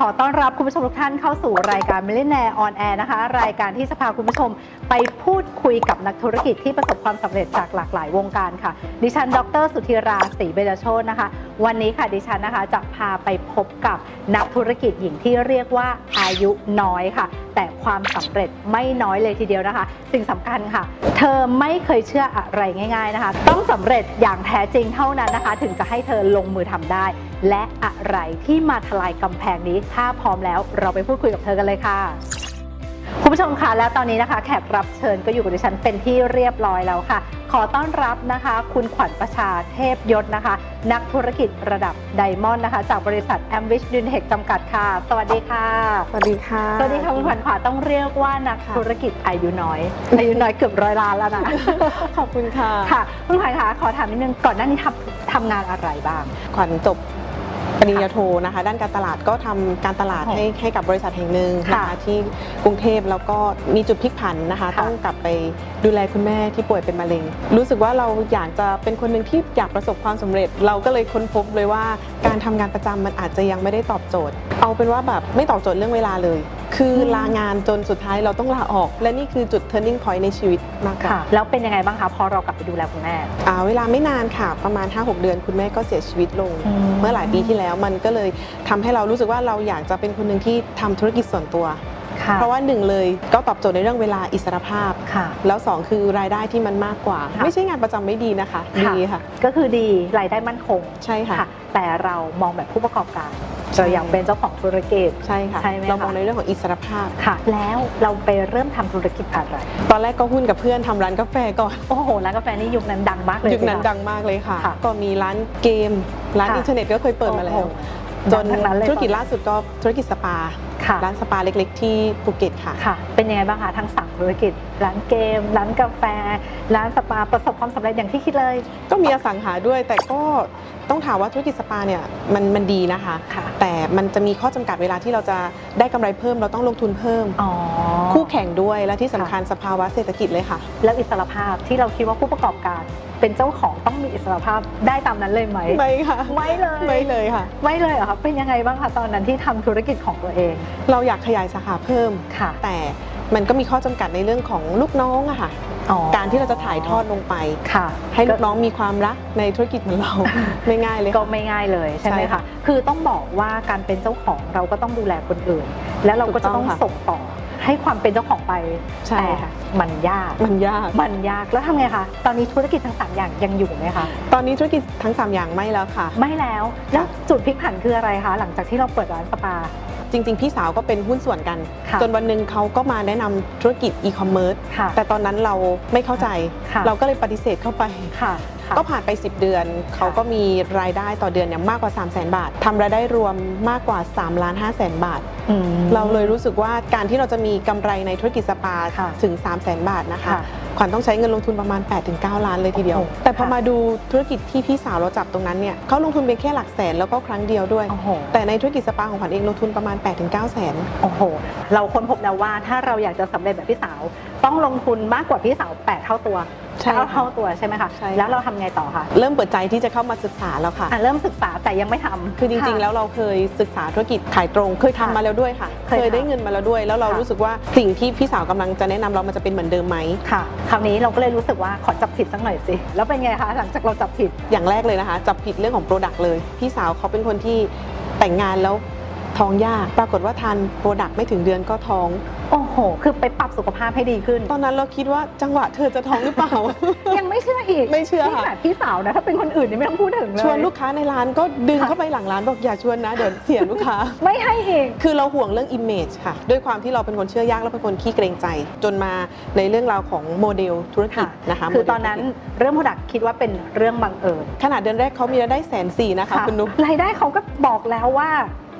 ขอต้อนรับคุณผู้ชมทุกท่านเข้าสู่รายการ Millionaire on Air นะคะ รายการที่จะพาคุณผู้ชมไปพูดคุยกับนักธุรกิจที่ประสบความสำเร็จจากหลากหลายวงการค่ะ ดิฉัน ดร สุธีราศรีเบญโชตนะคะ วันนี้ค่ะดิฉันนะคะจะพาไปพบกับนักธุรกิจหญิงที่เรียกว่าอายุน้อยค่ะ แต่ความสำเร็จไม่น้อยเลยทีเดียวนะคะ สิ่งสำคัญค่ะ เธอไม่เคยเชื่ออะไรง่าย ๆนะคะ ต้องสำเร็จอย่างแท้จริงเท่านั้นนะคะ ถึงจะให้เธอลงมือทำได้ และอะไรที่มาทลายกำแพงนี้ถ้าพร้อมแล้วเราไปพูดคุยกับเธอกันเลยค่ะ คุณผู้ชมคะและตอนนี้นะคะ แขกรับเชิญก็อยู่กับดิฉันเป็นที่เรียบร้อยแล้วค่ะ ขอต้อนรับนะคะ คุณขวัญประชาเทพยศนะคะ นักธุรกิจระดับไดมอนด์นะคะ จากบริษัท a m w i s h d u n t e c h จำกัดค่ะ สวัสดีค่ะ สวัสดีค่ะ สวัสดีค่ะคุณขวัญขวาต้องเรียกว่านักค่ะธุรกิจอายุน้อย อายุน้อยเกือบร้อยล้านแล้วนะขอบคุณค่ะค่ะคุณขวัญคะขอถามนิดนึงก่อนหน้านี้ทำทำงานอะไรบ้าง ขวัญจบ ปริญญาโทนะคะ ด้านการตลาดก็ทำการตลาดค่ะให้ให้กับบริษัทแห่งหนึ่งนะค่ะคะที่กรุงเทพแล้วก็มีจุดพลิกผันนะคะค่ะต้องกลับไปดูแลคุณแม่ที่ป่วยเป็นมะเร็ง รู้สึกว่าเราอยากจะเป็นคนหนึ่งที่อยากประสบความสำเร็จ เราก็เลยค้นพบเลยว่าการทำงานประจำมันอาจจะยังไม่ได้ตอบโจทย์ เอาเป็นว่าแบบไม่ตอบโจทย์เรื่องเวลาเลย คือลางานจนสุดท้ายเราต้องลาออก และนี่คือจุด turning point ในชีวิตมากกว่าค่ะ แล้วเป็นยังไงบ้างคะ พอเรากลับไปดูแลคุณแม่ อ่าเวลาไม่นานค่ะ ประมาณ 5-6 เดือนคุณแม่ก็เสียชีวิตลง อืม เมื่อหลายปีที่แล้วมันก็เลยทำให้เรารู้สึกว่าเราอยากจะเป็นคนหนึ่งที่ทำธุรกิจส่วนตัว ค่ะเพราะว่าหนึ่งเลยก็ตอบโจทย์ในเรื่องเวลาอิสรภาพ ค่ะ แล้วสองคือรายได้ที่มันมากกว่า ค่ะ ไม่ใช่งานประจำไม่ดีนะคะ ดีค่ะ ก็คือดีรายได้มั่นคง ใช่ค่ะ แต่เรามองแบบผู้ประกอบการใช่เราอยากเป็นเจ้าของธุรกิจใช่ค่ะ ใช่ไหมคะเรามองในเรื่องของอิสรภาพ ค่ะ แล้วเราไปเริ่มทำธุรกิจอะไร ตอนแรกก็หุ้นกับเพื่อนทำร้านกาแฟก่อน โอ้โหร้านกาแฟนี่ยุคนั้นดังมากเลยยุคนั้นสิะ ดังมากเลยค่ะ ค่ะก็มีร้านเกม ร้านค่ะ อินเทอร์เน็ตก็เคยเปิดมาแล้ว โอ้โหจดันงทั้งนั้นเลยธุรกิจล่าสุดก็ธุรกิจสปา ค่ะ ร้านสปาเล็ก ๆ ที่ภูเก็ตค่ะ ค่ะ เป็นยังไงบ้างคะทั้งสามธุรกิจ ร้านเกม ร้านกาแฟ ร้านสปาประสบความสำเร็จอย่างที่คิดเลย ก็มีอสังหาด้วย แต่ก็ต้องถามว่าธุรกิจสปาเนี่ยมันมันดีนะคะ ค่ะ แต่มันจะมีข้อจำกัดเวลาที่เราจะได้กำไรเพิ่มเราต้องลงทุนเพิ่ม อ๋อ คู่แข่งด้วยและที่สำคัญสภาวะเศรษฐกิจเลยค่ะ แล้วอิสรภาพที่เราคิดว่าผู้ประกอบการเป็นเจ้าของต้องมีอิสรภาพได้ตามนั้นเลยไหม ไม่ค่ะ ไม่เลย ไม่เลยค่ะ ไม่เลยเหรอคะเป็นยังไงบ้างคะตอนนั้นที่ทำธุรกิจของตัวเองเราอยากขยายสาขาเพิ่ม ค่ะ แต่มันก็มีข้อจำกัดในเรื่องของลูกน้องอะค่ะ อ๋อการที่เราจะถ่ายทอดลงไป ค่ะ ให้ลูกน้องมีความรักในธุรกิจเหมือนเรา ไม่ง่ายเลยก็ค่ะไม่ง่ายเลยใช่ไหมใช่คะค่ะคือต้องบอกว่าการเป็นเจ้าของเราก็ต้องดูแลคนอื่น แล้วเราก็จะต้องถูกต้องค่ะ ส่งต่อให้ความเป็นเจ้าของไปใช่แต่ค่ะ มันยาก มันยาก มันยากแล้วทำไงคะตอนนี้ธุรกิจทั้งสามอย่างยังอยู่ไหมคะตอนนี้ธุรกิจทั้ง 3 อย่างไม่แล้วค่ะ ไม่แล้วแล้วจุดพลิกผันคืออะไรคะหลังจากที่เราเปิดร้านสปา จริง ๆ พี่สาวก็เป็นหุ้นส่วนกัน ค่ะจนวันหนึ่งเขาก็มาแนะนำธุรกิจอีคอมเมิร์ซค่ะแต่ตอนนั้นเราไม่เข้าใจ ค่ะ เราก็เลยปฏิเสธเข้าไป ค่ะ ค่ะ ก็ผ่านไป 10 เดือน เขาก็มีรายได้ต่อเดือนเนี่ยมากกว่า 3 0 0 0 0 0 บาททำรายได้รวมมากกว่า3ล้าน5แสนบาท อืม เราเลยรู้สึกว่าการที่เราจะมีกำไรในธุรกิจสปาค่ะถึง 3 0 0แสนบาทนะคะ ค่ะขวัญต้องใช้เงินลงทุนประมาณ 8-9 ล้านเลยทีเดียว โอ้โหแต่พอค่ะ มาดูธุรกิจที่พี่สาวเราจับตรงนั้นเนี่ยเขาลงทุนเพียงแค่หลักแสนแล้วก็ครั้งเดียวด้วย โอ้โห แต่ในธุรกิจสปาของขวัญเองลงทุนประมาณ 8-9แสน โอ้โห เราค้นพบแล้วว่าถ้าเราอยากจะสำเร็จแบบพี่สาว ต้องลงทุนมากกว่าพี่สาว 8 เท่าตัว ใช่เท่าค่ะ เท่าตัวใช่ไหมคะใช่ค่ะแล้วเราทำไงต่อคะเริ่มเปิดใจที่จะเข้ามาศึกษาแล้วค่ะ อะเริ่มศึกษาแต่ยังไม่ทำ คือจริงๆะแล้วเราเคยศึกษาธุรกิจขายตรง เคยทำค่ะมาแล้วด้วยค่ะ เคยเคยได้ทำเงินมาแล้วด้วย แล้วเราค่ะ รู้สึกว่าสิ่งที่พี่สาวกำลังจะแนะนำเรามันจะเป็นเหมือนเดิมไหม ค่ะ คราวนี้เราก็เลยรู้สึกว่าขอจับผิดสักหน่อยสิ แล้วเป็นไงคะหลังจากเราจับผิด อย่างแรกเลยนะคะจับผิดเรื่องของโปรดักต์เลย พี่สาวเขาเป็นคนที่แต่งงานแล้ว ท้องยาก ปรากฏว่าทานโปรดักต์ไม่ถึงเดือนก็ท้อง โอ้โห คือไปปรับสุขภาพให้ดีขึ้น ตอนนั้นเราคิดว่าจังหวะเธอจะท้องหรือเปล่า ยังไม่เชื่ออีกไม่เชื่อนี่ค่ะ ขนาดพี่สาวนะ ถ้าเป็นคนอื่นนี่ไม่ต้องพูดถึงเลย ชวนลูกค้าในร้านก็ดึงค่ะเข้าไปหลังร้านบอกอย่าชวนนะเดี๋ยวเสียลูกค้า ไม่ให้อีกคือเราห่วงเรื่อง image ค่ะ ด้วยความที่เราเป็นคนเชื่อยากและเป็นคนขี้เกรงใจ จนมาในเรื่องราวของโมเดลธุรกิจค่ะนะคะคือโมเดลตอนนั้นเรื่องโปรดักคิดว่าเป็นเรื่องบังเอิญขนาดเดือนแรกเขามีรายได้แสนสี่นะคะคุณนุ๊ก รายได้เขาก็บอกแล้วว่า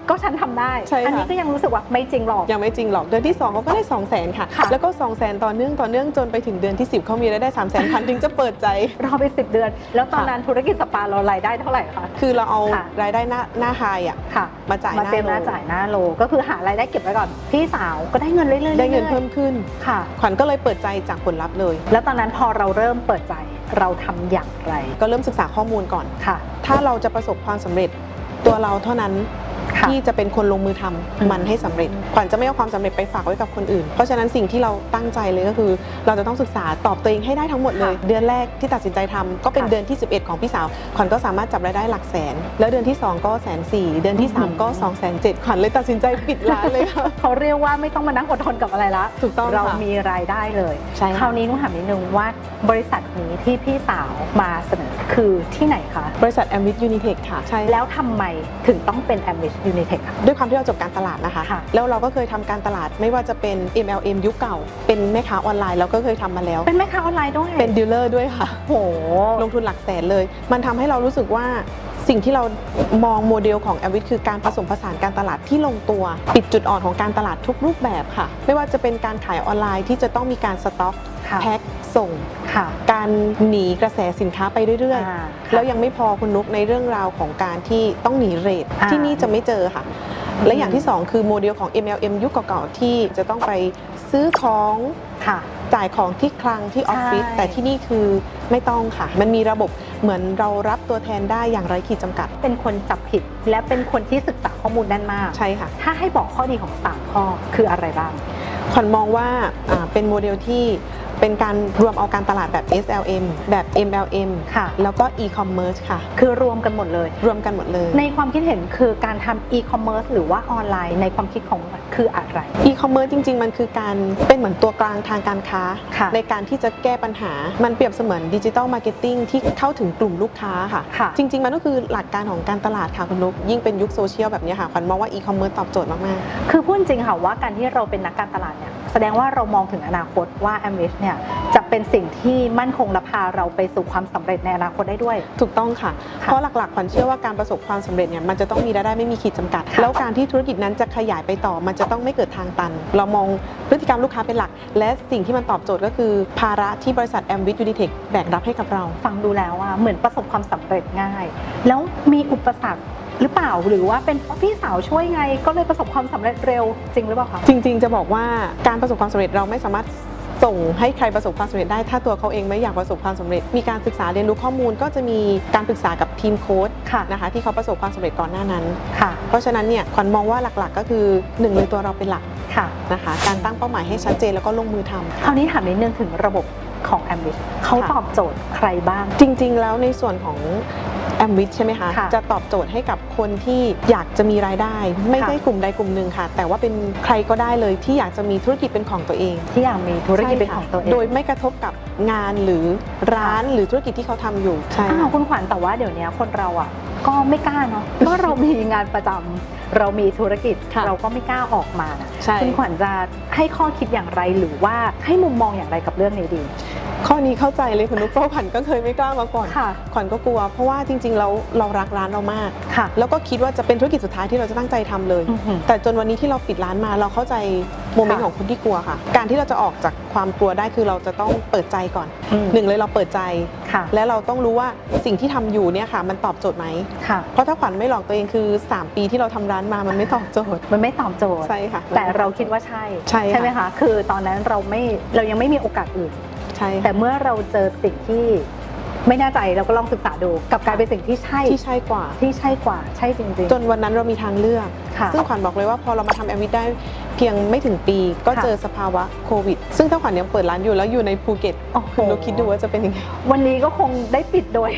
ก็ฉันทำได้ ใช่ค่ะ อันี้ก็ยังรู้สึกว่าไม่จริงหรอก ยังไม่จริงหรอก เดือนที่2เขาก็ได้2 0 0 0 0 0ค่ะ ค่ะ แล้วก็2 0 0 0 0 0ต่อเนื่องต่อเนื่องจนไปถึงเดือนที่ 10เขามีรายได้ 3 0 0 0 0 0พันถึงจะเปิดใจ รอไปสิบเดือน แล้วตอนนั้นธุรกิจสปาเรารายได้เท่าไหร่คะ คือเราเอาค่ะ รายได้หน้าหน้าไฮอะ ค่ะมาจ่ายมาหน้าเต็มหน้าโล จ่ายหน้าโล ก็คือหารายได้เก็บไว้ก่อน พี่สาวก็ได้เงินเรื่อยๆได้เงินรื่อยๆเพิ่มขึ้น ค่ะ ขวัญก็เลยเปิดใจจากผลลัพธ์เลย แล้วตอนนั้นพอเราเริ่มเปิดใจเราทำอย่างไรก็เริ่มศึกษาข้อมูลก่อน ค่ะ ถ้าเราจะประสบความสำเร็จตัวเราเท่านั้น ค่ะที่จะเป็นคนลงมือทำอืม มันให้สำเร็จ ขวัญจะไม่เอาความสำเร็จไปฝากไว้กับคนอื่น เพราะฉะนั้นสิ่งที่เราตั้งใจเลยก็คือ เราจะต้องศึกษาตอบตัวเองให้ได้ทั้งหมดเลย เดือนแรกที่ตัดสินใจทำก็เป็นค่ะเดือนที่ 11 ของพี่สาว ขวัญก็สามารถจับรายได้หลักแสน แล้วเดือนที่ 2 ก็แสนสี่เดือนที่อืม3ก็2องแสนเจ็ดขวัญเลยตัดสินใจปิดร้านเลยค่ะ เขาเรียกว่าไม่ต้องมานั่งอดทนกับอะไรละถูกต้องเราค่ะมีรายได้เลยใช่ค่ะ คราวนี้นุ้ถามนิดนึงว่าบริษัทนี้ที่พี่สาวมาเสนอคือที่ไหนคะ บริษัท a m w i t Unitech ค่ะ ใช่ แล้วทำไมถึงต้องเป็น a m b i t Unitech คะด้วยความที่เราจบการตลาดนะคะค่ะแล้วเราก็เคยทำการตลาดไม่ว่าจะเป็น MLM ยุคเก่า เป็นแม่ค้าออนไลน์เราก็เคยทำมาแล้ว เป็นแม่ค้าออนไลน์ด้วย เป็นดีลเลอร์ด้วยค่ะโหลงทุนหลักแสนเลย มันทำให้เรารู้สึกว่าสิ่งที่เรามองโมเดลของ a m w i t คือการผสมผสานการตลาดที่ลงตัว ปิดจุดอ่อนของการตลาดทุกรูปแบบค่ะ ไม่ว่าจะเป็นการขายออนไลน์ที่จะต้องมีการสต็อก ค่ะแพ็คส่งค่ะ การหนีกระแสสินค้าไปเรื่อยอ่าๆแล้วยังไม่พอคุณนุกในเรื่องราวของการที่ต้องหนีเรทอ่าที่นี่จะไม่เจอค่ะ และอย่างที่ 2 คือโมเดลของ MLM ยุคเก่าๆที่จะต้องไปซื้อของค่ะ จ่ายของที่คลังที่ออฟฟิศใช่ แต่ที่นี่คือไม่ต้องค่ะ มันมีระบบเหมือนเรารับตัวแทนได้อย่างไร้ขีดจำกัดเป็นคนจับผิดและเป็นคนที่ศึกษาข้อมูลแน่นมาก ใช่ค่ะ ถ้าให้บอกข้อดีของ3ข้อคืออะไรบ้าง ขวัญมองว่าอ่าเป็นโมเดลที่ เป็นการรวมเอาการตลาดแบบ SLM แบบ MLM ค่ะ แล้วก็ e-commerce ค่ะ คือรวมกันหมดเลย รวมกันหมดเลย ในความคิดเห็นคือการทำ e-commerce หรือว่าออนไลน์ในความคิดของมันคืออะไร e-commerce จริง ๆ มันคือการเป็นเหมือนตัวกลางทางการค้า ค่ะในการที่จะแก้ปัญหา มันเปรียบเสมือนดิจิ t a ลมาร์เก็ตติ้งที่เข้าถึงกลุ่มลูกค้าค่ะ ค่ะ จริง ๆ มันก็คือหลักการของการตลาดค่ะคุณนุกยิ่งเป็นยุคโซเชียลแบบนี้ค่ะขวัญมองว่า e-commerce ตอบโจทย์มากคือพูดจริงค่ะว่าการที่เราเป็นนักการตลาดเนี่ยแสดงว่าเรามองถึงอนาคตว่า a m w i s เนี่ยจะเป็นสิ่งที่มั่นคงและพาเราไปสู่ความสำเร็จในอนาคตได้ด้วยๆถูกต้องค่ะค่ะ เพราะหลักๆขวัญเชื่อว่าการประสบความสำเร็จเนี่ยมันจะต้องมีรายได้ไม่มีขีดจำกัดค่ะแล้วการที่ธุรกิจนั้นจะขยายไปต่อ มันจะต้องไม่เกิดทางตัน เรามองพฤติกรรมลูกค้าเป็นหลัก และสิ่งที่มันตอบโจทย์ก็คือ ภาระที่บริษัท a m w i t Unitech แบกรับให้กับเรา ฟังดูแล้วว่าเหมือนประสบความสำเร็จง่าย แล้วมีอุปสรรคหรือเปล่าหรือว่าเป็นเพราะพี่สาวช่วยไง ก็เลยประสบความสำเร็จเร็วจริงหรือเปล่าคะจริง ๆ จะบอกว่าการประสบความสำเร็จเราไม่สามารถ ส่งให้ใครประสบความสำเร็จได้ ถ้าตัวเขาเองไม่อยากประสบความสำเร็จ มีการศึกษาเรียนรู้ข้อมูล ก็จะมีการปรึกษากับทีมโค้ดค่ะนะคะที่เขาประสบความสำเร็จก่อนหน้านั้นค่ะเพราะฉะนั้นเนี่ยขวัญมองว่าหลักๆ ก็คือหนึ่งเลยตัวเราเป็นหลักค่ะนะคะการตั้งเป้าหมายให้ชัดเจนแล้วก็ลงมือทำคราวนี้ถามนิดนึงถึงระบบของ a m b i t เขาค่ะตอบโจทย์ใครบ้าง จริง ๆ แล้วในส่วนของ แอมวิทใช่ไหมคะ ค่ะจะตอบโจทย์ให้กับคนที่อยากจะมีรายได้ ไม่ค่ะ ได้กลุ่มใดกลุ่มหนึ่งค่ะ แต่ว่าเป็นใครก็ได้เลยที่อยากจะมีธุรกิจเป็นของตัวเองที่อยากมีธุรกิจเป็นของตัวเอง โดยไม่กระทบกับงานหรือร้านหรือธุรกิจที่เขาทำอยู่ใช่อ้าวคุณขวัญแต่ว่าเดี๋ยวนี้คนเราอะก็ไม่กล้าเนาะก็เรามีงานประจำเรามีธุรกิจค่ะเราก็ไม่กล้าออกมานะใช่ คุณขวัญจะให้ข้อคิดอย่างไรหรือว่าให้มุมมองอย่างไรกับเรื่องนี้ดี ข้อนี้เข้าใจเลยคุณนุ๊กเพราะขวัญก็เคยไม่กล้ามาก่อนค่ะขวัญก็กลัว เพราะว่าจริงๆเราเรารักร้านเรามาก ค่ะ แล้วก็คิดว่าจะเป็นธุรกิจสุดท้ายที่เราจะตั้งใจทำเลย อื้อหือแต่จนวันนี้ที่เราปิดร้านมาเราเข้าใจโมเมนต์ค่ะของคนที่กลัวค่ะ การที่เราจะออกจากความกลัวได้คือเราจะต้องเปิดใจก่อนอืม หนึ่งเลยเราเปิดใจ ค่ะและเราต้องรู้ว่าสิ่งที่ทำอยู่เนี่ยค่ะ มันตอบโจทย์ไหม ค่ะ เพราะถ้าขวัญไม่หลอกตัวเองคือ 3 ปีที่เราทำร้านมามันไม่ตอบโจทย์ มันไม่ตอบโจทย์ ใช่ค่ะ แต่เราคิดว่าใช่ใช่ค่ะ ไหมคะ คือตอนนั้นเราไม่เรายังไม่มีโอกาสอื่น ใช่แต่ค่ะเมื่อเราเจอสิ่งที่ ไม่แน่ใจเราก็ลองศึกษาดูกลับกลายเป็นสิ่งที่ใช่ที่ใช่กว่า ที่ใช่กว่าใช่จริงจนวันนั้นเรามีทางเลือกๆค่ะซึ่งขวัญบอกเลยว่าพอเรามาทำแอมวิทได้เพียงไม่ถึงปี ก็ค่ะเจอสภาวะโควิด ซึ่งถ้าขวัญยังเปิดร้านอยู่แล้วอยู่ในภูเก็ตโอ้โห คุณนุกคิดดูว่าจะเป็นยังไง วันนี้ก็คงได้ปิดโดย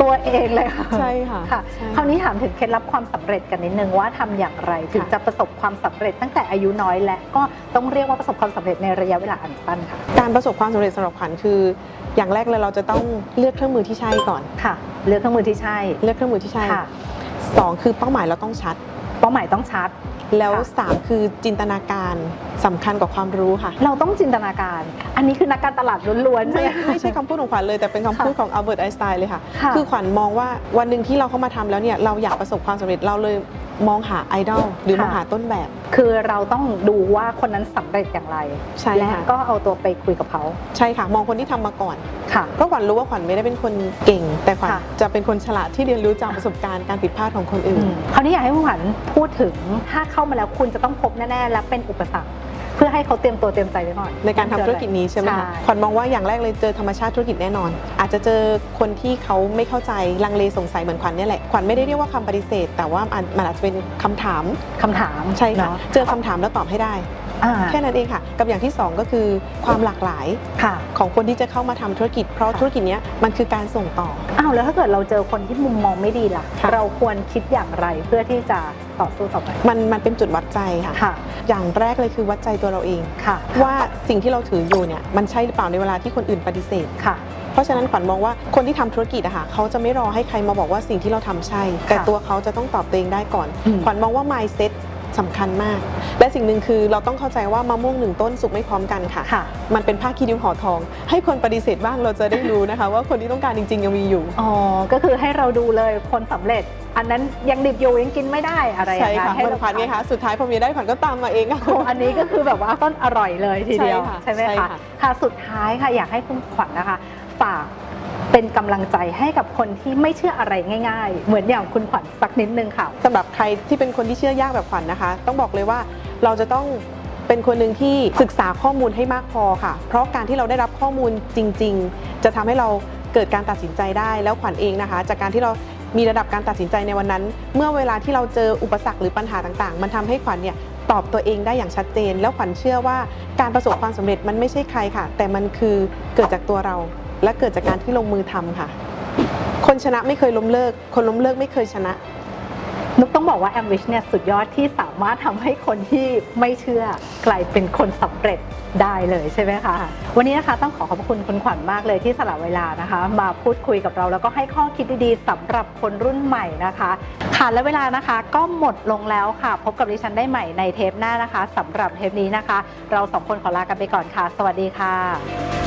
ตัวเองเลยค่ะใช่ค่ะค่ะ ใช่ คราวนี้ถามถึงเคล็ดลับความสำเร็จกันนิดนึงว่าทำอย่างไรถึงค่ะจะประสบความสำเร็จตั้งแต่อายุน้อยและก็ต้องเรียกว่าประสบความสำเร็จในระยะเวลาอันสั้นค่ะ การประสบความสำเร็จสำหรับขวัญคือ อย่างแรกเลยเราจะต้องเลือกเครื่องมือที่ใช่ก่อน ค่ะ เลือกเครื่องมือที่ใช่ เลือกเครื่องมือที่ใช่ค่ะสองคือเป้าหมายเราต้องชัด เป้าหมายต้องชัด แล้วค่ะสามคือจินตนาการสำคัญกว่าความรู้ค่ะ เราต้องจินตนาการ อันนี้คือนักการตลาดล้วนๆ ใช่ไม่ไหมไม่ใช่คำพูดของขวัญเลยแต่เป็นคำพูดของอัลเบิร์ตไอน์สไตน์เลยค่ะค่ะ คือขวัญมองว่าวันหนึ่งที่เราเข้ามาทำแล้วเนี่ยเราอยากประสบความสำเร็จเราเลย มองหาไอดอลหรือมองหาต้นแบบ คือเราต้องดูว่าคนนั้นสำเร็จอย่างไรใช่และค่ะก็เอาตัวไปคุยกับเขาใช่ค่ะ มองคนที่ทำมาก่อนค่ะเพราะขวัญรู้ว่าขวัญไม่ได้เป็นคนเก่ง แต่ขวัญค่ะจะเป็นคนฉลาดที่เรียนรู้จากประสบการณ์การผิดพลาดของคนอื่นคราวนี้อยากให้คุณขวัญพูดถึงถ้าเข้ามาแล้วคุณจะต้องพบแน่ๆและเป็นอุปสรรค เพื่อให้เขาเตรียมตัวเตรียมใจไว้ก่อน ในการทำธุรกิจนี้ใช่ไหมคะขวัญมองว่าอย่างแรกเลยเจอธรรมชาติธุรกิจแน่นอน อาจจะเจอคนที่เขาไม่เข้าใจลังเลสงสัยเหมือนขวัญเนี่ยแหละขวัญไม่ได้เรียกว่าคำปฏิเสธ แต่ว่ามันมันอาจจะเป็นคำถามคำถามใช่ค่ะเนาะ เจอคำถามแล้วตอบให้ได้อ่า แค่นั้นเองค่ะ กับอย่างที่สองก็คือความหลากหลายค่ะของคนที่จะเข้ามาทำธุรกิจ เพราะค่ะธุรกิจเนี้ยมันคือการส่งต่ออ้าวแล้วถ้าเกิดเราเจอคนที่มุมมองไม่ดีล่ะค่ะ เราควรคิดอย่างไรเพื่อที่จะต่อสู้ต่อไปมันมันเป็นจุดวัดใจค่ะค่ะอย่างแรกเลยคือวัดใจตัวเราเองค่ะ ว่าสิ่งที่เราถืออยู่เนี่ยมันใช่หรือเปล่าในเวลาที่คนอื่นปฏิเสธค่ะเพราะฉะนั้นขวัญมองว่าคนที่ทำธุรกิจอะค่ะเขาจะไม่รอให้ใครมาบอกว่าสิ่งที่เราทำใช่ แต่ตัวเขาจะต้องตอบตัวเองได้ก่อนอืมขวัญมองว่า mindset สำคัญมาก และสิ่งหนึ่งคือเราต้องเข้าใจว่ามะม่วงหนึ่งต้นสุกไม่พร้อมกันค่ะค่ะ มันเป็นผ้าคีริ้วห่อทอง ให้คนปฏิเสธบ้างเราจะได้รู้นะคะ ว่าคนที่ต้องการจริง ๆ ยังมีอยู่ อ๋อ ก็คือให้เราดูเลยคนสำเร็จ อันนั้นยังดิบอยู่ยังกินไม่ได้อะไรอย่าใช่งนั้นค่ะให้มันเราผ่านไงคะสุดท้ายพอมีได้ขวัญก็ตามมาเองอะโอ้อันนี้ก็คือแบบว่าต้นอร่อยเลยทีเดียวใช่ค่ะใช่ไหมใช่คะค่ะค่ะสุดท้ายค่ะอยากให้คุณขวัญนะคะฝาก เป็นกำลังใจให้กับคนที่ไม่เชื่ออะไรง่าย ๆ เหมือนอย่างคุณขวัญสักนิดนึงค่ะสำหรับใครที่เป็นคนที่เชื่อยากแบบขวัญนะคะ ต้องบอกเลยว่าเราจะต้องเป็นคนหนึ่งที่ศึกษาข้อมูลให้มากพอค่ะ เพราะการที่เราได้รับข้อมูลจริง ๆ จะทำให้เราเกิดการตัดสินใจได้แล้วขวัญเองนะคะ จากการที่เรามีระดับการตัดสินใจในวันนั้น เมื่อเวลาที่เราเจออุปสรรคหรือปัญหาต่างๆ มันทำให้ขวัญเนี่ยตอบตัวเองได้อย่างชัดเจน แล้วขวัญเชื่อว่าการประสบความสำเร็จมันไม่ใช่ใครค่ะ แต่มันคือเกิดจากตัวเรา และเกิดจากการที่ลงมือทำค่ะ คนชนะไม่เคยล้มเลิก คนล้มเลิกไม่เคยชนะนุกต้องบอกว่าแอมวิชเนี่ยสุดยอดที่สามารถทำให้คนที่ไม่เชื่อกลายเป็นคนสำเร็จได้เลยใช่ไหมคะวันนี้นะคะต้องขอขอบคุณคุณขวัญมากเลยที่สละเวลานะคะ มาพูดคุยกับเราแล้วก็ให้ข้อคิดดีๆสำหรับคนรุ่นใหม่นะคะค่ะและเวลานะคะก็หมดลงแล้วค่ะ พบกับดิฉันได้ใหม่ในเทปหน้านะคะสำหรับเทปนี้นะคะ เราสองคนขอลากันไปก่อนค่ะ สวัสดีค่ะ